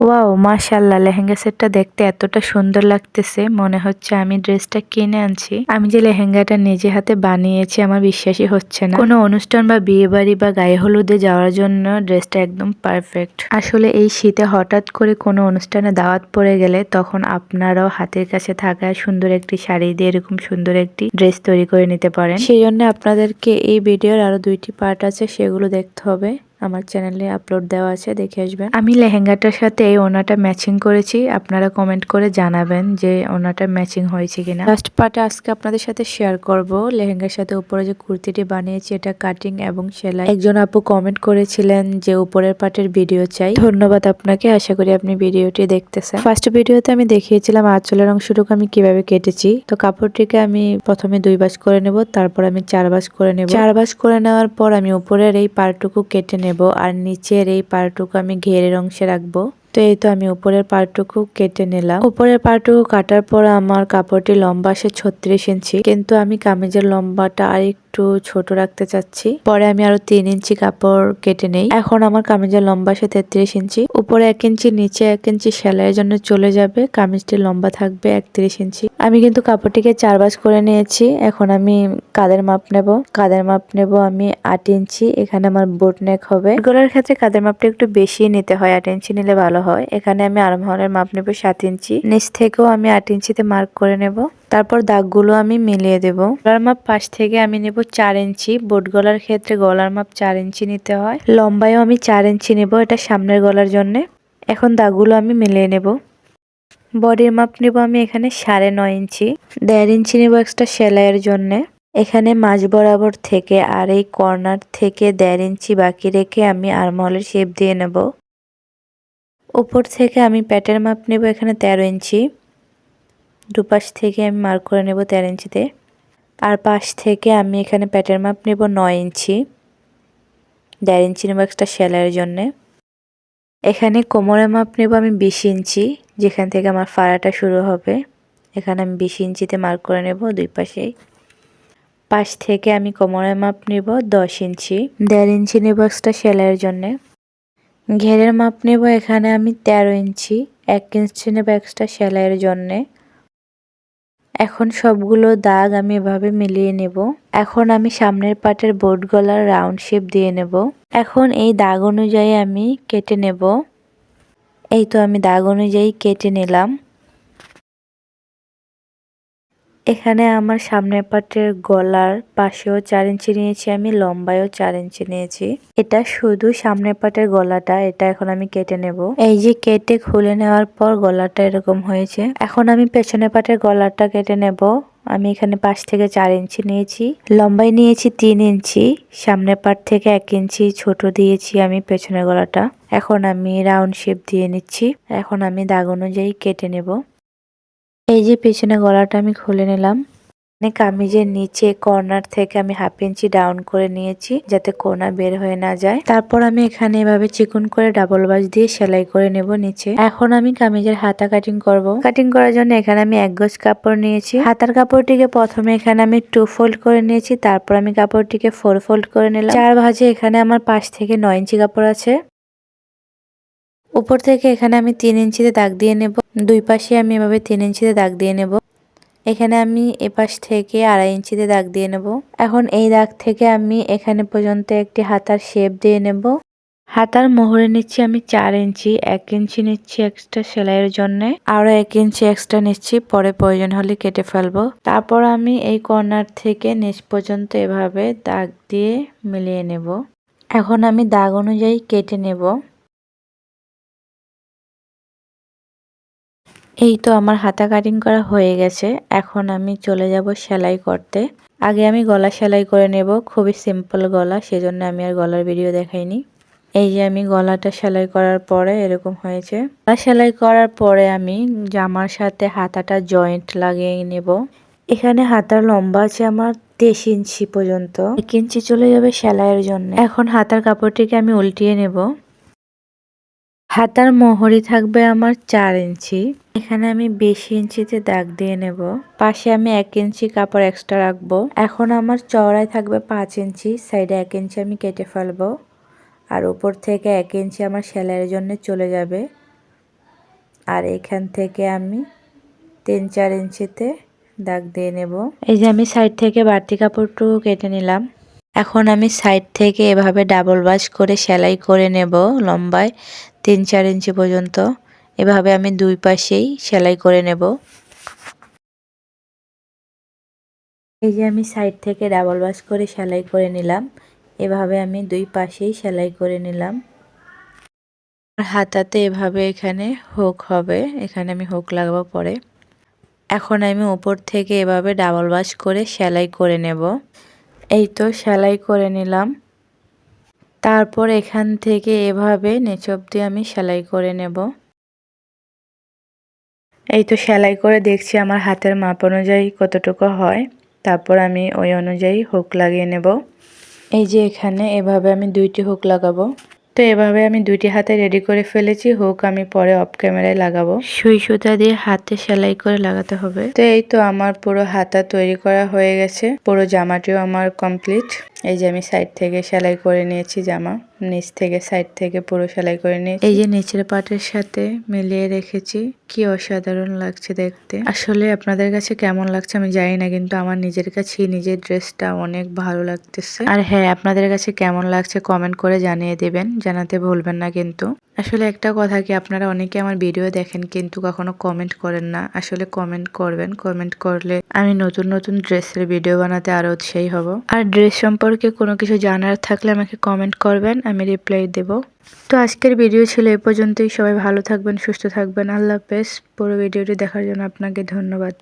Wow মাশাল্লাহ লেহেঙ্গা সেটটা দেখতে এতটা সুন্দর লাগতেছে। মনে হচ্ছে আমি ড্রেসটা কিনে আনছি। আমি যে লেহেঙ্গাটা নিজে হাতে বানিয়েছি, আমার বিশ্বাসই হচ্ছে না। কোনো অনুষ্ঠান বা বিয়ে বাড়ি বা গায়ে হলুদে যাওয়ার জন্য ড্রেসটা একদম পারফেক্ট। আসলে এই শীতে হঠাৎ করে কোনো অনুষ্ঠানে দাওয়াত পড়ে গেলে তখন আপনারাও হাতের কাছে থাকা সুন্দর একটি শাড়ি দিয়ে এরকম সুন্দর একটি ড্রেস তৈরি করে নিতে পারেন। সেই জন্য আপনাদেরকে এই ভিডিওর আরও দুইটি পার্ট আছে, সেগুলো দেখতে হবে। আমার চ্যানেলে আপলোড দেওয়া আছে, দেখে আসবেন। আমি লেহেঙ্গাটার সাথে এই ওনাটা ম্যাচিং করেছি, আপনারা কমেন্ট করে জানাবেন যে ওনাটা ম্যাচিং হয়েছে কিনা। ফার্স্ট পার্টে আজকে আপনাদের সাথে শেয়ার করব, লেহেঙ্গার সাথে উপরে যে কুর্তিটি বানিয়েছি, এটা কাটিং এবং সেলাই। একজন আপু কমেন্ট করেছিলেন যে উপরের পার্টের ভিডিও চাই। ধন্যবাদ আপনাকে, আশা করি আপনি ভিডিওটি দেখতেছেন। ফার্স্ট ভিডিওতে আমি দেখিয়েছিলাম আঁচলের অংশটুকু আমি কীভাবে কেটেছি। তো কাপড়টিকে আমি প্রথমে দুই বাস করে নেব, তারপর আমি চার বাস করে নেব। চার বাস করে নেওয়ার পর আমি উপরের এই পার্টটুকু কেটে নেব। নেব আর নিচের এই পার্টটুকু আমি ঘেরের অংশে রাখব। তো এই তো আমি উপরের পার্টটুকু কেটে নিলাম। উপরের পার্টটুকু কাটার পর আমার কাপড়টি লম্বা আসে ছত্রিশ ইঞ্চি, কিন্তু আমি কামিজের লম্বাটা আর একটু ছোট রাখতে চাচ্ছি। পরে আমি আরও তিন ইঞ্চি কাপড় কেটে নেই। এখন আমার কামিজের লম্বা সে তেত্রিশ ইঞ্চি। উপরে এক ইঞ্চি, নিচে এক ইঞ্চি সেলাইয়ের জন্য চলে যাবে। কামিজটি লম্বা থাকবে একত্রিশ ইঞ্চি। আমি কিন্তু কাপড়টিকে চার বাস করে নিয়েছি। এখন আমি কাদের মাপ নেব? কাদের মাপ নেব আমি আট ইঞ্চি। এখানে আমার বোট নেক হবে। গলার ক্ষেত্রে কাদের মাপটা একটু বেশি নিতে হয়, আট ইঞ্চি নিলে ভালো হয়। এখানে আমি আরমহলের মাপ নেব সাত ইঞ্চি। নিচ থেকেও আমি আট ইঞ্চিতে মার্ক করে নেব। তারপর দাগগুলো আমি মিলিয়ে দেব। গলার মাপ পাশ থেকে আমি নেব চার ইঞ্চি। বোট গলার ক্ষেত্রে গলার মাপ চার ইঞ্চি নিতে হয়। লম্বায়ও আমি চার ইঞ্চি নেব এটা সামনের গলার জন্য। এখন দাগগুলো আমি মিলিয়ে নেব। বডির মাপ নেব আমি এখানে সাড়ে নয় ইঞ্চি। দেড় ইঞ্চি নেব এক্সট্রা সেলাইয়ের জন্যে। এখানে মাঝ বরাবর থেকে আর এই কর্নার থেকে দেড় ইঞ্চি বাকি রেখে আমি আরমহলের শেপ দিয়ে নেব। উপর থেকে আমি প্যাটের মাপ নেব এখানে তেরো ইঞ্চি। দুপাশ থেকে আমি মার্ক করে নেব তেরো ইঞ্চিতে। আর পাশ থেকে আমি এখানে প্যাটের মাপ নেব নয় ইঞ্চি। দেড় ইঞ্চি নেব একটা সেলাইয়ের জন্যে। এখানে কোমরের মাপ নেব আমি বিশ ইঞ্চি, যেখান থেকে আমার ফাড়াটা শুরু হবে। এখানে আমি বিশ ইঞ্চিতে মার্ক করে নেব দুই পাশেই। পাশ থেকে আমি কোমরের মাপ নেব দশ ইঞ্চি। দেড় ইঞ্চি নেব একটা সেলাইয়ের জন্যে। ঘেরের মাপ নেব এখানে আমি তেরো ইঞ্চি। এক ইঞ্চি নেব এক্সট্রা সেলাইয়ের জন্যে। এখন সবগুলো দাগ আমি এভাবে মিলিয়ে নেব। এখন আমি সামনের পাটের বোট গলার রাউন্ড শেপ দিয়ে নেব। এখন এই দাগ অনুযায়ী আমি কেটে নেব। এই তো আমি দাগ অনুযায়ী কেটে নিলাম। এখানে আমার সামনের পাটের গলার পাশেও চার ইঞ্চি নিয়েছি আমি লম্বায়ও চার ইঞ্চি নিয়েছি। এটা শুধু সামনের পাটের গলাটা, এটা এখন আমি কেটে নেব। এই যে কেটে খুলে নেওয়ার পর গলাটা এরকম হয়েছে। এখন আমি পেছনে পাটের গলাটা কেটে নেব। আমি এখানে পাশ থেকে চার ইঞ্চি নিয়েছি। লম্বাই নিয়েছি তিন ইঞ্চি সামনের পাট থেকে এক ইঞ্চি, ছোট দিয়েছি আমি পেছনের গলাটা। এখন আমি রাউন্ড শেপ দিয়ে নিচ্ছি। এখন আমি দাগ অনুযায়ী কেটে নেব। এই যে পেছনে গলাটা আমি খুলে নিলাম। কামিজের নিচে কর্নার থেকে আমি হাফ ইঞ্চি ডাউন করে নিয়েছি যাতে কোনা বের হয়ে না যায়। তারপর আমি এখানে এভাবে চিকুন করে ডাবল বাজ দিয়ে সেলাই করে নেব নিচে। এখন আমি কামিজের হাতা কাটিং করব। কাটিং করার জন্য এখানে আমি এক গজ কাপড় নিয়েছি। হাতার কাপড়টিকে প্রথমে এখানে আমি টু ফোল্ড করে নিয়েছি। তারপর আমি কাপড়টিকে ফোর ফোল্ড করে নিলাম। চার ভাজে এখানে আমার পাশ থেকে নয় ইঞ্চি কাপড় আছে। উপর থেকে এখানে আমি তিন ইঞ্চিতে দাগ দিয়ে নেব। দুই পাশে আমি এভাবে তিন ইঞ্চিতে দাগ দিয়ে নেব। এখানে আমি এপাশ থেকে আড়াই ইঞ্চিতে দাগ দিয়ে নেব। এখন এই দাগ থেকে আমি এখানে পর্যন্ত একটি হাতার শেপ দিয়ে নেব। হাতার মোহরে নিচ্ছি আমি চার ইঞ্চি, এক ইঞ্চি নিচ্ছি এক্সট্রা সেলাইয়ের জন্য, আরও এক ইঞ্চি এক্সট্রা নিচ্ছি, পরে প্রয়োজন হলে কেটে ফেলব। তারপর আমি এই কর্নার থেকে নিচ পর্যন্ত এভাবে দাগ দিয়ে মিলিয়ে নেব। এখন আমি দাগ অনুযায়ী কেটে নেব। এই তো আমার হাতা কাটিং করা হয়ে গেছে। এখন আমি চলে যাব সেলাই করতে। আগে আমি গলা সেলাই করে নেব, খুবই সিম্পল গলা, সেজন্য আমি আর গলার ভিডিও দেখাইনি। এই যে আমি গলাটা সেলাই করার পরে এরকম হয়েছে। গলা সেলাই করার পরে আমি জামার সাথে হাতাটা জয়েন্ট লাগিয়ে নেব। এখানে হাতার লম্বা আছে আমার তেইশ ইঞ্চি পর্যন্ত। এক ইঞ্চি চলে যাবে সেলাইয়ের জন্য। এখন হাতার কাপড়টিকে আমি উল্টিয়ে নেব। হাতার মোহরি থাকবে আমার চার ইঞ্চি। এখানে আমি বিশ ইঞ্চিতে দাগ দিয়ে নেব। পাশে আমি এক ইঞ্চি কাপড় এক্সট্রা রাখব। এখন আমার চওড়ায় থাকবে পাঁচ ইঞ্চি সাইডে এক ইঞ্চি আমি কেটে ফেলব। আর উপর থেকে এক ইঞ্চি আমার সেলাইয়ের জন্য চলে যাবে। আর এখান থেকে আমি তিন চার ইঞ্চিতে দাগ দিয়ে নেব। এই যে আমি সাইড থেকে বাড়তি কাপড়টুকু কেটে নিলাম। এখন আমি সাইড থেকে এভাবে ডাবল বাস করে সেলাই করে নেব লম্বায়। তিন চার ইঞ্চি পর্যন্ত। এভাবে আমি দুই পাশেই সেলাই করে নেব। এই যে আমি সাইড থেকে ডাবল বাস করে সেলাই করে নিলাম। এভাবে আমি দুই পাশেই সেলাই করে নিলাম। হাতাতে এভাবে এখানে হুক হবে। এখানে আমি হুক লাগাবো পরে। এখন আমি উপর থেকে এভাবে ডাবল বাস করে সেলাই করে নেব। এই তো সেলাই করে নিলাম। তারপর এখান থেকে এভাবে নিচ অব্দি আমি সেলাই করে নেব। এই তো সেলাই করে দেখছি আমার হাতের মাপ অনুযায়ী কতটুকু হয়। তারপর আমি ওই অনুযায়ী হুক লাগিয়ে নেব। এই যে এখানে এভাবে আমি দুইটি হুক লাগাবো। তো এভাবে আমি দুইটি হাতে রেডি করে ফেলেছি হুক আমি পরে অফ ক্যামেরায় লাগাবো। সুই সুতা দিয়ে হাতে সেলাই করে লাগাতে হবে। তো এই তো আমার পুরো হাতা তৈরি করা হয়ে গেছে পুরো জামাটিও আমার কমপ্লিট এই যে আমি সাইড থেকে সেলাই করে নিয়েছি জামা, নিচ থেকে সাইড থেকে পুরো সেলাই করে নিয়েছি। এই যে নিচের পাটের সাথে মিলিয়ে রেখেছি, কি অসাধারণ লাগছে দেখতে। আসলে আপনাদের কাছে কেমন লাগছে আমি জানি না, কিন্তু আমার নিজের কাছেই নিজের ড্রেসটা অনেক ভালো লাগতেছে। আর হ্যাঁ আপনাদের কাছে কেমন লাগছে কমেন্ট করে জানিয়ে দেবেন, জানাতে ভুলবেন না কিন্তু। আসলে একটা কথা কি, আপনারা অনেকে আমার ভিডিও দেখেন কিন্তু কখনো কমেন্ট করেন না। আসলে কমেন্ট করবেন কমেন্ট করলে আমি নতুন নতুন ড্রেসের ভিডিও বানাতে আরও উৎসাহী হব। আর ড্রেস সম্পর্কে কোনো কিছু জানার থাকলে আমাকে কমেন্ট করবেন, আমি রিপ্লাই দেব। তো আজকের ভিডিও ছিল এ পর্যন্তই। সবাই ভালো থাকবেন, সুস্থ থাকবেন। আল্লাহ হাফেজ। পুরো ভিডিওটি দেখার জন্য আপনাকে ধন্যবাদ।